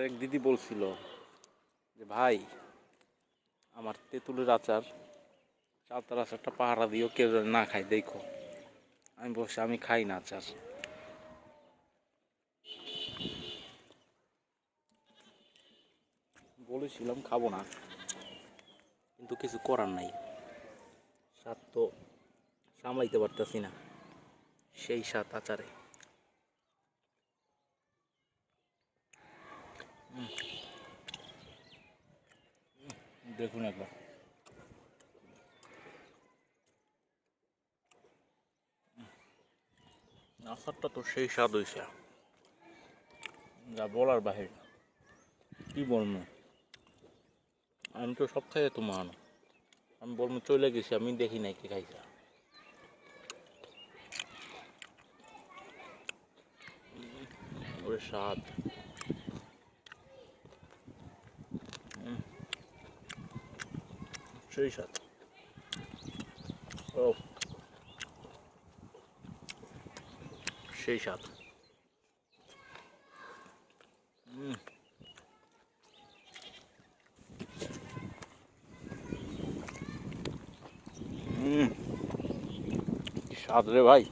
এক দিদি বলছিল যে, ভাই, আমার তেঁতুলের আচার, চালতার আচারটা পাহারা দিও, কেউ না খায়, দেখো। আমি বলছি, আমি খাই না আচার। বলেছিলাম, খাব না। কিন্তু কিছু করার নাই। স্বাদ তো সামলাইতে পারতেছি না সেই স্বাদ আচারে। দেখুন একবার। আচারটা তো সেই স্বাদ হয়েছে যা বলার বাহির। কি বলব? আমি তো সব খাই তো মান আমি বলব চলে গেছি আমি দেখি নাই কি খাইছে। ওরে স্বাদ। সেই সাথে। ও। সেই স্বাদ স্বাদ রে ভাই।